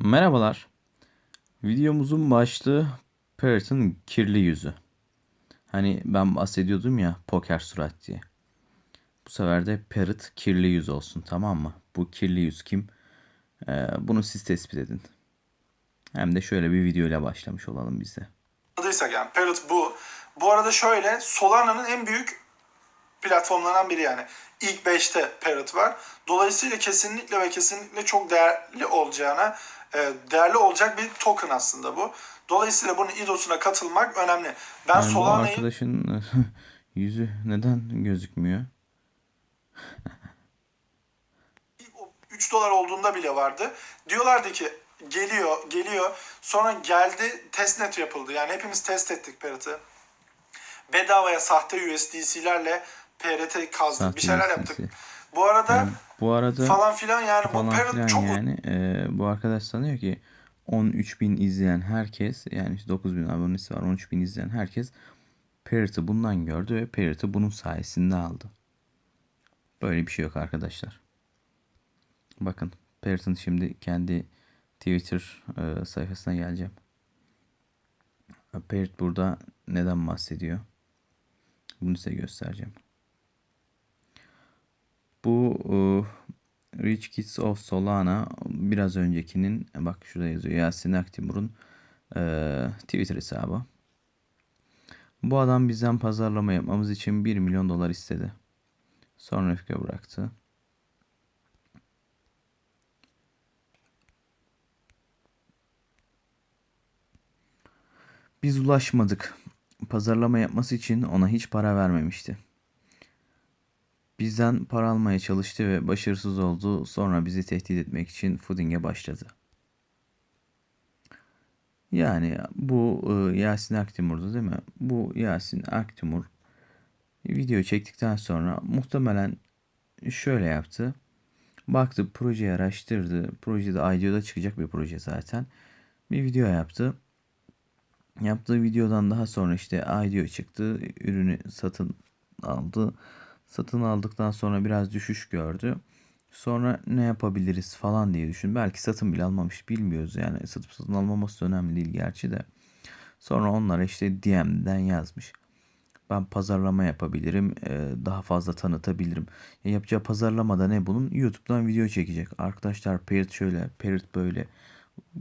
Merhabalar. Videomuzun başlığı Parrot'ın kirli yüzü. Hani ben bahsediyordum ya poker surat diye. Bu sefer de Parrot kirli yüz olsun tamam mı? Bu kirli yüz kim? Ee, bunu siz tespit edin. Hem de şöyle bir video ile başlamış olalım biz de. Anladıysak yani Parrot bu. Bu arada şöyle Solana'nın en büyük platformlarından biri yani. İlk 5'te Parrot var. Dolayısıyla kesinlikle ve kesinlikle çok değerli olacağına değerli olacak bir token aslında bu. Dolayısıyla bunun IDO'suna katılmak önemli. Ben Yani Solana'yı arkadaşın yüzü neden gözükmüyor? 3 dolar olduğunda bile vardı. Diyorlardı ki geliyor, geliyor. Sonra geldi, testnet yapıldı. Yani hepimiz test ettik Parrot'ı. Bedavaya sahte USDC'lerle PRT kazdık. Sahte bir şeyler USDC. yaptık. Bu arada Yani bu arada falan filan yani bu falan Parrot filan çok yani e, bu arkadaş sanıyor ki 13 bin izleyen herkes yani işte 9 bin abonesi var 13 bin izleyen herkes Parrot'ı bundan gördü ve Parrot'ı bunun sayesinde aldı. Böyle bir şey yok arkadaşlar. Bakın Parrot'ın şimdi kendi Twitter e, sayfasına geleceğim. Parrot burada neden bahsediyor? Bunu size göstereceğim. Bu e, Rich Kids of Solana biraz öncekinin bak şurada yazıyor Yasin Aktimur'un e, Twitter hesabı. Bu adam bizden pazarlama yapmamız için 1 milyon dolar istedi. Sonra öfke bıraktı. Biz ulaşmadık. Pazarlama yapması için ona hiç para vermemişti. Bizden para almaya çalıştı ve başarısız oldu. Sonra bizi tehdit etmek için Fuding'e başladı. Yani bu e, Yasin Aktimur'du değil mi? Bu Yasin Aktimur video çektikten sonra muhtemelen şöyle yaptı. Baktı projeyi araştırdı. Projede IDO'da çıkacak bir proje zaten. Bir video yaptı. Yaptığı videodan daha sonra işte IDO çıktı. Ürünü satın aldı. Satın aldıktan sonra biraz düşüş gördü. Sonra ne yapabiliriz falan diye düşün. Belki satın bile almamış bilmiyoruz yani. Satıp satın almaması önemli değil gerçi de. Sonra onlara işte DM'den yazmış. Ben pazarlama yapabilirim. e, Daha fazla tanıtabilirim. Ya yapacağı pazarlamada ne bunun? YouTube'dan video çekecek. Arkadaşlar Parrot şöyle, Parrot böyle.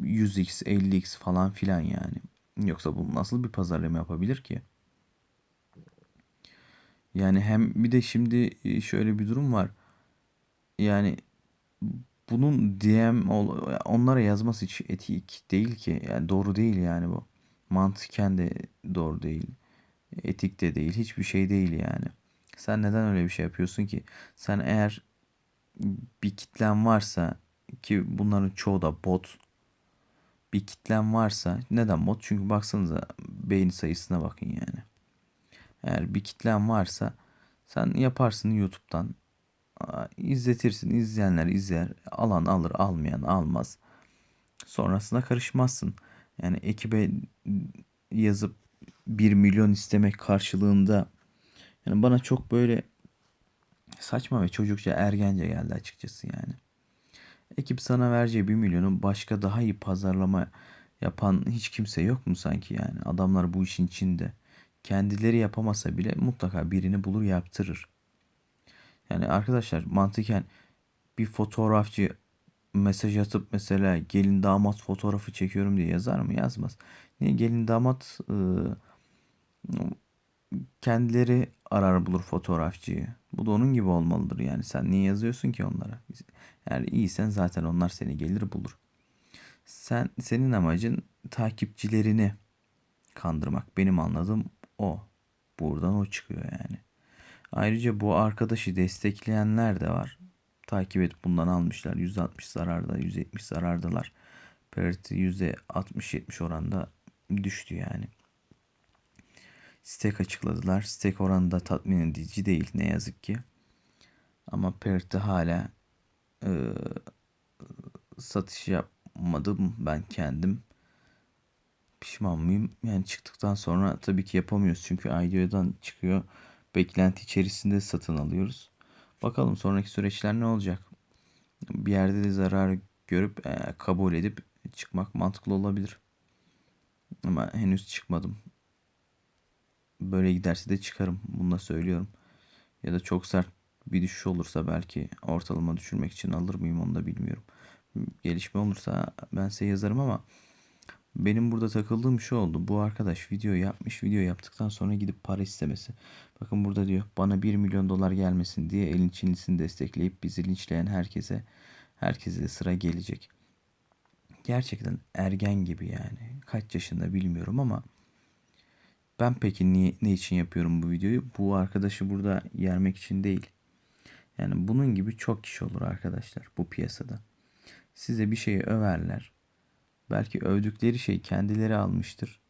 100x, 50x falan filan yani. Yoksa bu nasıl bir pazarlama yapabilir ki? Yani hem bir de şimdi e, şöyle bir durum var. Yani bunun DM onlara yazması hiç etik değil ki. Yani doğru değil yani bu. Mantıken de doğru değil. Etik de değil. Hiçbir şey değil yani. Sen neden öyle bir şey yapıyorsun ki? Sen eğer bir kitlen varsa ki bunların çoğu da bot bir kitlen varsa neden bot? Çünkü baksanıza beğeni sayısına bakın yani. Eğer bir kitlen varsa sen yaparsın YouTube'dan izletirsin. izleyenler izler. Alan alır, almayan almaz. Sonrasında karışmazsın. Yani ekibe yazıp 1 milyon istemek karşılığında yani bana çok böyle saçma ve çocukça ergence geldi açıkçası yani. Ekip sana vereceği 1 milyonu başka daha iyi pazarlama yapan hiç kimse yok mu sanki yani? Adamlar bu işin içinde. Kendileri yapamasa bile mutlaka birini bulur yaptırır. Yani arkadaşlar mantıken bir fotoğrafçı mesaj atıp mesela gelin damat fotoğrafı çekiyorum diye yazar mı? Yazmaz. Niye gelin damat e, kendileri arar bulur fotoğrafçıyı. Bu da onun gibi olmalıdır yani. Sen niye yazıyorsun ki onlara? Eğer iyisen zaten onlar seni gelir bulur. Sen senin amacın takipçilerini kandırmak. Benim anladığım o. Buradan o çıkıyor yani. Ayrıca bu arkadaşı destekleyenler de var. Takip et bundan almışlar. %60 zararda, %70 zarardalar. Parity %60-70 oranda düştü yani. Stake açıkladılar. Stake oranı da tatmin edici değil ne yazık ki. Ama Parity hala e, satış yapmadım ben kendim. Pişman mıyım? Yani çıktıktan sonra tabii ki yapamıyoruz. Çünkü IDO'dan çıkıyor. Beklenti içerisinde satın alıyoruz. Bakalım sonraki süreçler ne olacak? Bir yerde de zarar görüp e, kabul edip çıkmak mantıklı olabilir. Ama henüz çıkmadım. Böyle giderse de çıkarım. Bunu da söylüyorum. Ya da çok sert bir düşüş olursa belki ortalama düşürmek için alır mıyım onu da bilmiyorum. Gelişme olursa ben size yazarım ama benim burada takıldığım şu oldu. Bu arkadaş video yapmış. Video yaptıktan sonra gidip para istemesi. Bakın burada diyor bana 1 milyon dolar gelmesin diye elin Çinlisini destekleyip bizi linçleyen herkese herkese de sıra gelecek. Gerçekten ergen gibi yani. Kaç yaşında bilmiyorum ama ben peki niye, ne için yapıyorum bu videoyu? Bu arkadaşı burada yermek için değil. Yani bunun gibi çok kişi olur arkadaşlar bu piyasada. Size bir şeyi överler. Belki övdükleri şey kendileri almıştır.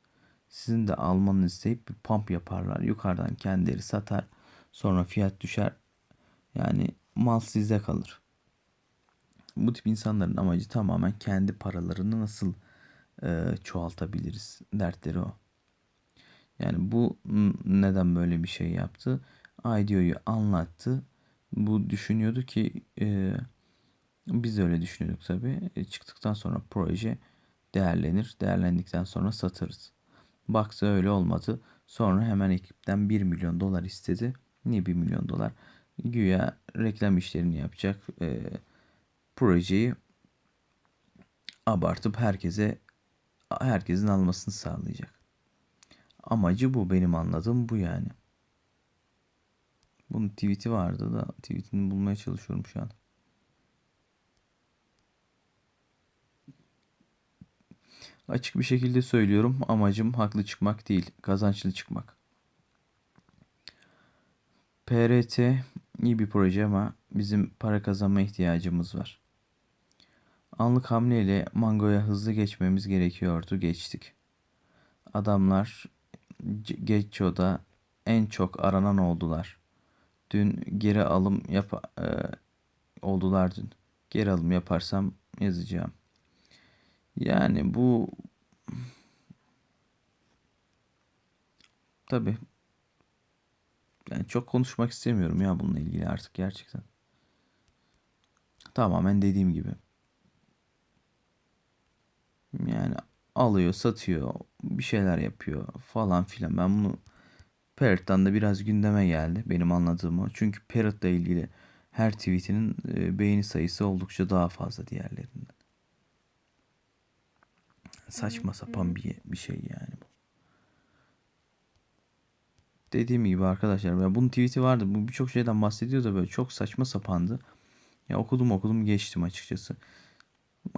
Sizin de almanızı isteyip bir pump yaparlar. Yukarıdan kendileri satar. Sonra fiyat düşer. Yani mal sizde kalır. Bu tip insanların amacı tamamen kendi paralarını nasıl e, çoğaltabiliriz dertleri o. Yani bu neden böyle bir şey yaptı? IDEO'yu anlattı. Bu düşünüyordu ki e, biz öyle düşünüyorduk tabii. E, çıktıktan sonra proje değerlenir. Değerlendikten sonra satarız. Baktı öyle olmadı. Sonra hemen ekipten 1 milyon dolar istedi. Niye 1 milyon dolar? Güya reklam işlerini yapacak. E, projeyi abartıp herkese herkesin almasını sağlayacak. Amacı bu benim anladığım bu yani. Bunun tweet'i vardı da tweet'ini bulmaya çalışıyorum şu an. Açık bir şekilde söylüyorum. Amacım haklı çıkmak değil, kazançlı çıkmak. PRT iyi bir proje ama bizim para kazanma ihtiyacımız var. Anlık hamleyle Mango'ya hızlı geçmemiz gerekiyordu. Geçtik. Adamlar Getcho'da en çok aranan oldular. Dün geri alım yap e, oldular dün. Geri alım yaparsam yazacağım. Yani bu tabi yani çok konuşmak istemiyorum ya bununla ilgili artık gerçekten. Tamamen dediğim gibi. Yani alıyor, satıyor, bir şeyler yapıyor falan filan. Ben bunu Parrot'tan da biraz gündeme geldi benim anladığım o. Çünkü Parrot'la ilgili her tweetinin e, beğeni sayısı oldukça daha fazla diğerlerinden. Saçma sapan bir, bir şey yani bu. Dediğim gibi arkadaşlar ya bunun tweet'i vardı. Bu birçok şeyden bahsediyor da böyle çok saçma sapandı. Ya okudum okudum geçtim açıkçası.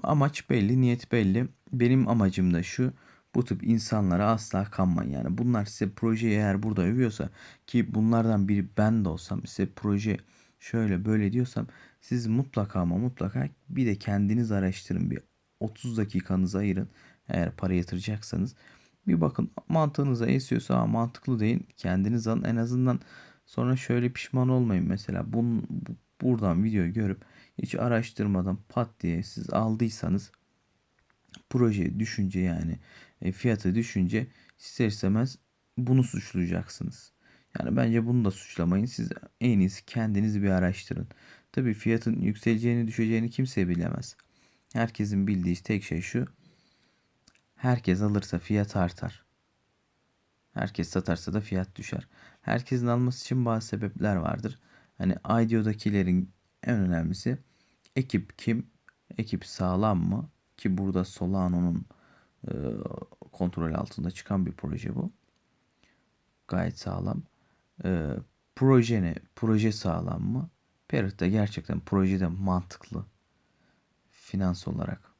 Amaç belli, niyet belli. Benim amacım da şu. Bu tip insanlara asla kanmayın. Yani bunlar size projeyi eğer burada övüyorsa ki bunlardan biri ben de olsam size proje şöyle böyle diyorsam siz mutlaka ama mutlaka bir de kendiniz araştırın. Bir 30 dakikanızı ayırın. Eğer para yatıracaksanız bir bakın mantığınıza esiyorsa "Aa, mantıklı değil. Kendiniz alın. En azından sonra şöyle pişman olmayın. Mesela bun, bu- buradan videoyu görüp hiç araştırmadan pat diye siz aldıysanız proje düşünce yani e, fiyatı düşünce ister istemez bunu suçlayacaksınız. Yani bence bunu da suçlamayın. Siz en iyisi kendiniz bir araştırın. Tabii fiyatın yükseleceğini düşeceğini kimse bilemez. Herkesin bildiği tek şey şu. Herkes alırsa fiyat artar. Herkes satarsa da fiyat düşer. Herkesin alması için bazı sebepler vardır. Hani IDEO'dakilerin en önemlisi ekip kim? Ekip sağlam mı? Ki burada Solano'nun e, kontrol altında çıkan bir proje bu. Gayet sağlam. E, proje ne? Proje sağlam mı? Parrot da gerçekten projede mantıklı. Finans olarak.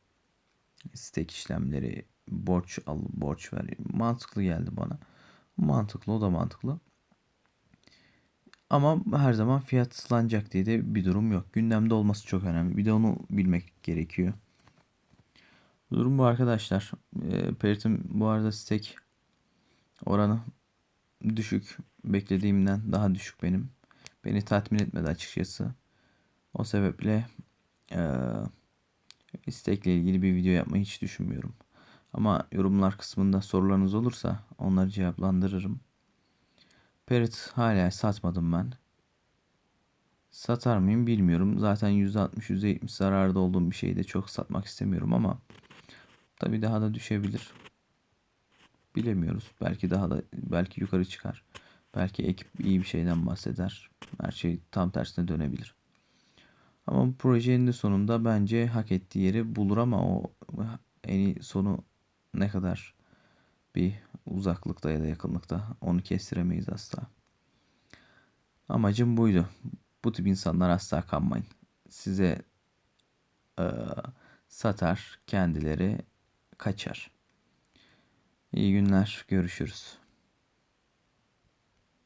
Stake işlemleri, borç al, borç ver. Mantıklı geldi bana. Mantıklı, o da mantıklı. Ama her zaman fiyatlanacak diye de bir durum yok. Gündemde olması çok önemli. Bir de onu bilmek gerekiyor. Durum bu arkadaşlar. E, Parrot'un bu arada stake oranı düşük. Beklediğimden daha düşük benim. Beni tatmin etmedi açıkçası. O sebeple e, istekle ilgili bir video yapmayı hiç düşünmüyorum. Ama yorumlar kısmında sorularınız olursa onları cevaplandırırım. Parrot hala satmadım ben. Satar mıyım bilmiyorum. Zaten %60 %70 zararda olduğum bir şeyi de çok satmak istemiyorum ama Tabii daha da düşebilir. Bilemiyoruz. Belki daha da belki yukarı çıkar. Belki ekip iyi bir şeyden bahseder. Her şey tam tersine dönebilir. Ama bu projenin de sonunda bence hak ettiği yeri bulur ama o en iyi sonu ne kadar bir uzaklıkta ya da yakınlıkta onu kestiremeyiz asla. Amacım buydu. Bu tip insanlar asla kanmayın. Size eee, satar, kendileri kaçar. İyi günler, görüşürüz.